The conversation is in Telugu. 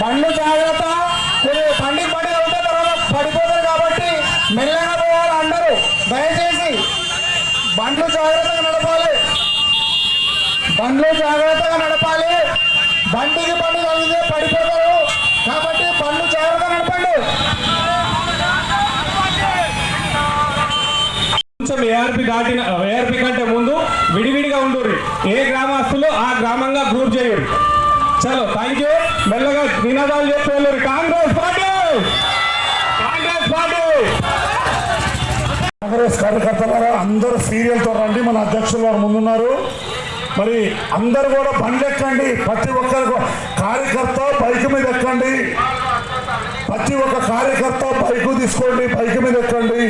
బండ్లు జాగ్రత్త మీరు బండి బండి ఉంటే తర్వాత పడిపోతారు కాబట్టి మెల్లగా పోవాలి అందరూ దయచేసి బండ్లు జాగ్రత్తగా నడపాలి. బండ్లు జాగ్రత్తగా నడపాలి. బండికి బండ్లు కలిగితే పడిపోతారు. కాబట్టి బండ్లు జాగ్రత్తగా నడపండి. కొంచెం ఏఆర్పి దాటిన ఏఆర్పి కంటే ముందు విడివిడిగా ఉండరు ఏ గ్రామస్తులు ఆ గ్రామంగా గ్రూప్ చేయరు చలో థ్యాంక్ యూ మెల్లగా నినాదాలు చెప్పి కాంగ్రెస్ పార్టీ! కాంగ్రెస్ కార్యకర్తలారా అందరూ సీరియల్తో రండి మన అధ్యక్షులు వారు ముందున్నారు. మరి అందరు కూడా బండి ప్రతి ఒక్కరు కార్యకర్త బైక్ మీద ఎక్కండి. ప్రతి ఒక్క కార్యకర్త బైక్ తీసుకోండి బైక్ మీద ఎక్కండి.